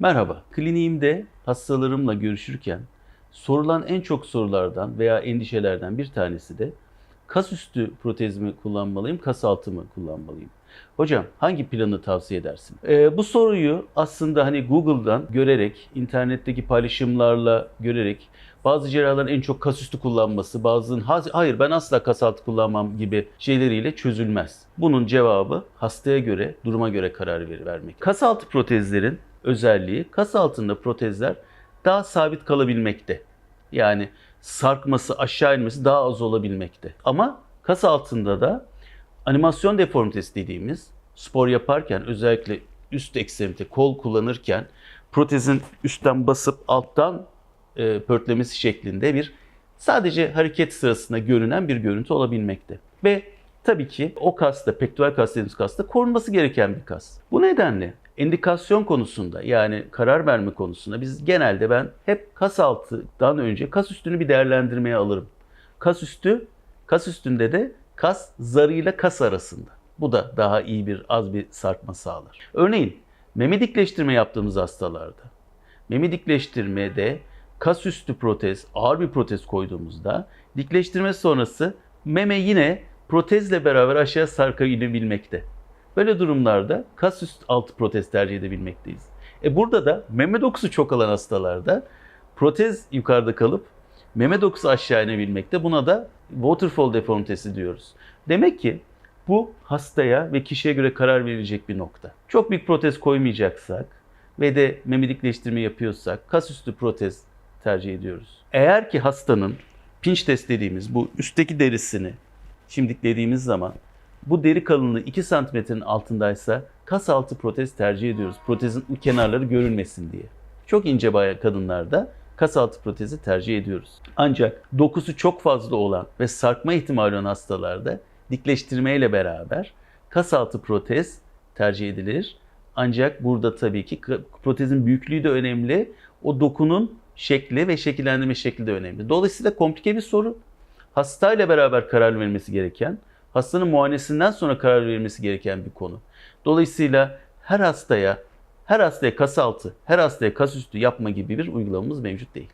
Merhaba. Kliniğimde hastalarımla görüşürken sorulan en çok sorulardan veya endişelerden bir tanesi de kas üstü protez mi kullanmalıyım, kas altı mı kullanmalıyım? Hocam hangi planı tavsiye edersin? Ee, bu soruyu aslında hani Google'dan görerek, internetteki paylaşımlarla görerek bazı cerrahların en çok kas üstü kullanması, bazılarının "Ha- hayır ben asla kas altı kullanmam gibi şeyleriyle çözülmez. Bunun cevabı hastaya göre, duruma göre karar ver- vermek. Kas altı protezlerin özelliği, kas altında protezler daha sabit kalabilmekte. Yani sarkması, aşağı inmesi daha az olabilmekte. Ama kas altında da animasyon deformitesi dediğimiz spor yaparken özellikle üst ekstremite kol kullanırken protezin üstten basıp alttan e, pörtlemesi şeklinde bir sadece hareket sırasında görünen bir görüntü olabilmekte. Ve tabii ki o kasta, pektoral kas dediğimiz kasta korunması gereken bir kas. Bu nedenle endikasyon konusunda yani karar verme konusunda biz genelde ben hep kas altıdan önce kas üstünü bir değerlendirmeye alırım. Kas üstü, kas üstünde de kas zarıyla kas arasında. Bu da daha iyi bir az bir sarkma sağlar. Örneğin meme dikleştirme yaptığımız hastalarda meme dikleştirmede kas üstü protez, ağır bir protez koyduğumuzda dikleştirme sonrası meme yine protezle beraber aşağı sarkabilmekte. Böyle durumlarda kas üst altı protez tercih edebilmekteyiz. E burada da meme dokusu çok alan hastalarda protez yukarıda kalıp meme dokusu aşağı inebilmekte. Buna da waterfall deformitesi diyoruz. Demek ki bu hastaya ve kişiye göre karar verilecek bir nokta. Çok büyük protez koymayacaksak ve de meme dikleştirme yapıyorsak kas üstü protez tercih ediyoruz. Eğer ki hastanın pinch test dediğimiz bu üstteki derisini çimdiklediğimiz zaman bu deri kalınlığı 2 santimetrenin altındaysa kas altı protez tercih ediyoruz. Protezin kenarları görünmesin diye. Çok ince bayağı kadınlarda kas altı protezi tercih ediyoruz. Ancak dokusu çok fazla olan ve sarkma ihtimali olan hastalarda dikleştirme ile beraber kas altı protez tercih edilir. Ancak burada tabii ki protezin büyüklüğü de önemli. O dokunun şekli ve şekillendirme şekli de önemli. Dolayısıyla komplike bir soru. Hastayla beraber karar verilmesi gereken, hastanın muayenesinden sonra karar verilmesi gereken bir konu. Dolayısıyla her hastaya, her hastaya kas altı, her hastaya kas üstü yapma gibi bir uygulamamız mevcut değil.